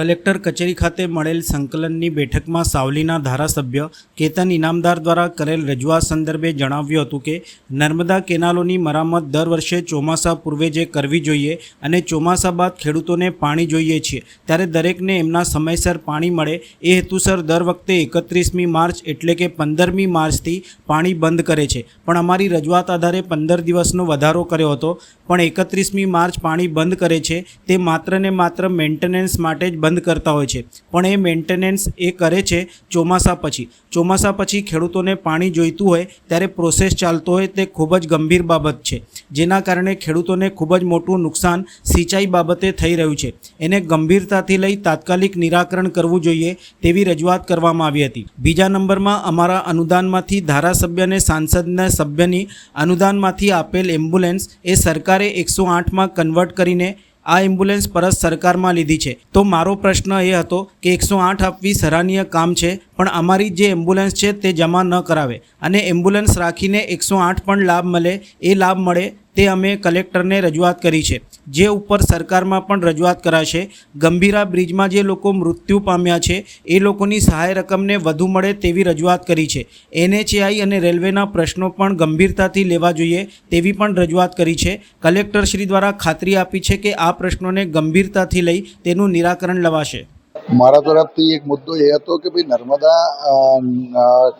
Collector કચેરી ખાતે મળેલ સંકલનની બેઠકમાં સાવલીના ધારાસભ્ય કેતન ઇનામદાર દ્વારા કરેલ રજૂઆત સંદર્ભે જણાવ્યું હતું કે, નર્મદા કેનાલોની મરામત દર વર્ષે ચોમાસા પૂર્વે જે કરવી જોઈએ અને ચોમાસા બાદ ખેડૂતોને પાણી જોઈએ છે, ત્યારે દરેકને એમના સમયસર પાણી મળે. એ હેતુસર દર વખતે એકત્રીસમી માર્ચ એટલે કે પંદરમી માર્ચથી પાણી બંધ કરે છે. પણ અમારી રજૂઆત આધારે પંદર દિવસનો વધારો કર્યો હતો. પણ એકત્રીસમી માર્ચ પાણી બંધ કરે છે, તે માત્ર ને માત્ર મેન્ટેનન્સ માટે જ બંધ કરતા હોય છે. પણ એ મેન્ટેનન્સ એ કરે છે ચોમાસા પછી. ચોમાસા પછી ખેડૂતોને પાણી જોઈતું હોય, ત્યારે પ્રોસેસ ચાલતો હોય, તે ખૂબ જ ગંભીર બાબત છે. જેના કારણે ખેડૂતોને ખૂબ જ મોટું નુકસાન સિંચાઈ બાબતે થઈ રહ્યું છે. એને ગંભીરતાથી લઈ તાત્કાલિક નિરાકરણ કરવું જોઈએ તેવી રજૂઆત કરવામાં આવી હતી. બીજા નંબરમાં અમારા અનુદાનમાંથી ધારાસભ્ય અને સાંસદના સભ્યની અનુદાનમાંથી આપેલ એમ્બ્યુલન્સ એ સરકારે એકસો આઠમાં કન્વર્ટ કરીને આ એમ્બ્યુલન્સ પરત સરકારમાં લીધી છે. તો મારો પ્રશ્ન એ હતો કે એકસો આઠ આપવી સરાહનીય કામ છે? પણ અમારી જે એમ્બ્યુલન્સ છે તે જમા ન કરાવે. અને એમ્બ્યુલન્સ રાખીને એકસો આઠ પણ લાભ મળે, એ લાભ મળે તે અમે કલેક્ટરને રજૂઆત કરી છે. જે ઉપર સરકારમાં પણ રજૂઆત કરાશે. ગંભીરા બ્રિજમાં જે લોકો મૃત્યુ પામ્યા છે, એ લોકોની સહાય રકમને વધુ મળે તેવી રજૂઆત કરી છે. એનએચએઆઈ અને રેલવેના પ્રશ્નો પણ ગંભીરતાથી લેવા જોઈએ તેવી પણ રજૂઆત કરી છે. કલેક્ટરશ્રી દ્વારા ખાતરી આપી છે કે આ પ્રશ્નોને ગંભીરતાથી લઈ તેનું નિરાકરણ લવાશે. મારા તરફથી એક મુદ્દો એ હતો કે ભાઈ નર્મદા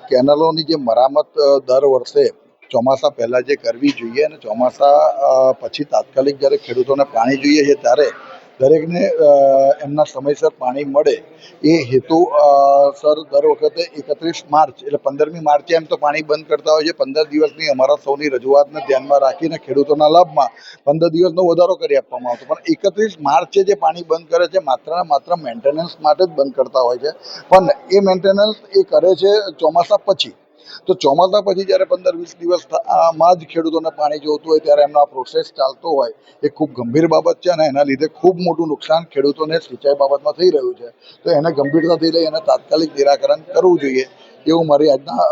કેનલોની જે મરામત દર વર્ષે ચોમાસા પહેલાં જે કરવી જોઈએ અને ચોમાસા પછી તાત્કાલિક જ્યારે ખેડૂતોને પાણી જોઈએ છે ત્યારે દરેકને એમના સમયસર પાણી મળે એ હેતુ સર, દર વખતે એકત્રીસ માર્ચ એટલે પંદરમી માર્ચે એમ તો પાણી બંધ કરતા હોય છે. પંદર દિવસની અમારા સૌની રજૂઆતને ધ્યાનમાં રાખીને ખેડૂતોના લાભમાં પંદર દિવસનો વધારો કરી આપવામાં આવતો. પણ એકત્રીસ માર્ચે જે પાણી બંધ કરે છે માત્ર માત્ર મેન્ટેનન્સ માટે જ બંધ કરતા હોય છે. પણ એ મેન્ટેનન્સ એ કરે છે ચોમાસા પછી. તો ચોમાસા પછી જ્યારે પંદર વીસ દિવસ થ- માં જ ખેડૂતોને પાણી જોતું હોય ત્યારે એમનો આ પ્રોસેસ ચાલતો હોય. એ ખૂબ ગંભીર બાબત છે અને એના લીધે ખૂબ મોટું નુકસાન ખેડૂતોને સિંચાઈ બાબતમાં થઈ રહ્યું છે. તો એને ગંભીરતાથી લઈ એને તાત્કાલિક નિરાકરણ કરવું જોઈએ. એવું મારી આજના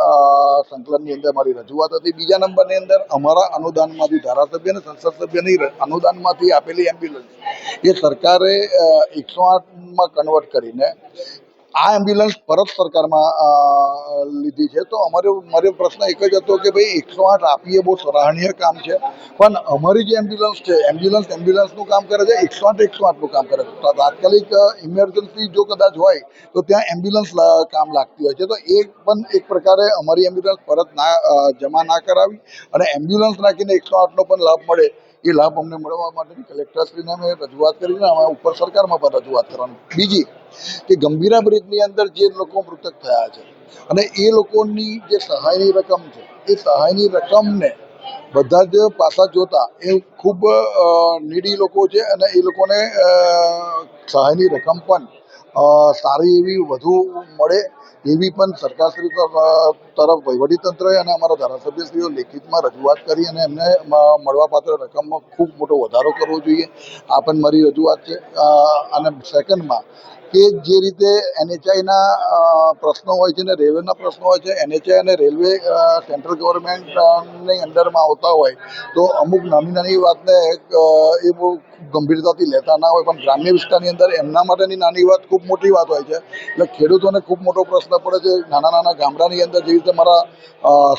સંકલનની અંદર મારી રજૂઆત હતી. બીજા નંબરની અંદર અમારા અનુદાનમાંથી ધારાસભ્ય અને સંસદ સભ્યની અનુદાનમાંથી આપેલી એમ્બ્યુલન્સ એ સરકારે એકસો આઠમાં કન્વર્ટ કરીને આ એમ્બ્યુલન્સ પરત સરકારમાં લીધી છે. તો અમારો, મારો પ્રશ્ન એક જ હતો કે ભાઈ એકસો આઠ આપીએ બહુ સરાહનીય કામ છે. પણ અમારી જે એમ્બ્યુલન્સ છે એમ્બ્યુલન્સ એમ્બ્યુલન્સનું કામ કરે છે, એકસો આઠ, એકસો આઠનું કામ કરે છે. તાત્કાલિક ઇમરજન્સી જો કદાચ હોય, તો ત્યાં એમ્બ્યુલન્સ કામ લાગતી હોય છે. તો એ પણ એક પ્રકારે અમારી એમ્બ્યુલન્સ પરત ના જમા ના કરાવી અને એમ્બ્યુલન્સ નાખીને એકસો આઠનો પણ લાભ મળે, એ લાભ અમને મળવા માટે કલેક્ટરશ્રીને અમે રજૂઆત કરીને અમે ઉપર સરકારમાં પણ રજૂઆત કરવાની. બીજી કે ગંભીરા બ્રિજની અંદર જે લોકો મૃતક થયા છે અને એ લોકોની જે સહાયની રકમ છે, એ સહાયની રકમને બધા જ પાસા જોતા એ ખૂબ નીડી લોકો છે અને એ લોકોને સહાયની રકમ પણ સારી એવી વધુ મળે એવી પણ સરકારશ્રી તરફ- વહીવટીતંત્રએ અને અમારા ધારાસભ્યશ્રીઓ લેખિતમાં રજૂઆત કરી અને એમને મળવાપાત્ર રકમમાં ખૂબ મોટો વધારો કરવો જોઈએ. આ પણ મારી રજૂઆત છે. અને સેકન્ડમાં કે જે રીતે એનએચઆઈના પ્રશ્નો હોય છે ને, રેલવેના પ્રશ્નો હોય છે એનએચઆઈ અને રેલવે સેન્ટ્રલ ગવર્મેન્ટની અંડરમાં આવતા હોય, તો અમુક નાની નાની વાતને એ બહુ ગંભીરતાથી લેતા ના હોય, પણ ગ્રામ્ય વિસ્તારની અંદર એમના માટેની નાની વાત ખૂબ મોટી વાત હોય છે. એટલે ખેડૂતોને ખૂબ મોટો પ્રશ્ન પડે છે, નાના નાના ગામડાની અંદર જેવી રીતે મારા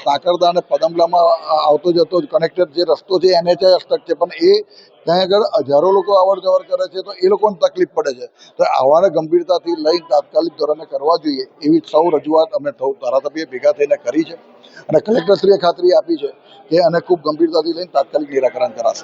સાકરદા અને પદમલામાં આવતો જતો કનેક્ટેડ જે રસ્તો છે એનએચઆઈ હસ્તક છે, પણ એ ત્યાં આગળ હજારો લોકો અવર જવર કરે છે, તો એ લોકોને તકલીફ પડે છે. તો આવાને ગંભીરતાથી લઈ તાત્કાલિક ધોરણે કરવા જોઈએ, એવી સૌ રજૂઆત અમે ધારાસભ્યએ ધારાસભ્ય ભેગા થઈને કરી છે. અને કલેક્ટરશ્રીએ ખાતરી આપી છે કે આને ખૂબ ગંભીરતાથી લઈને તાત્કાલિક નિરાકરણ કરાશે.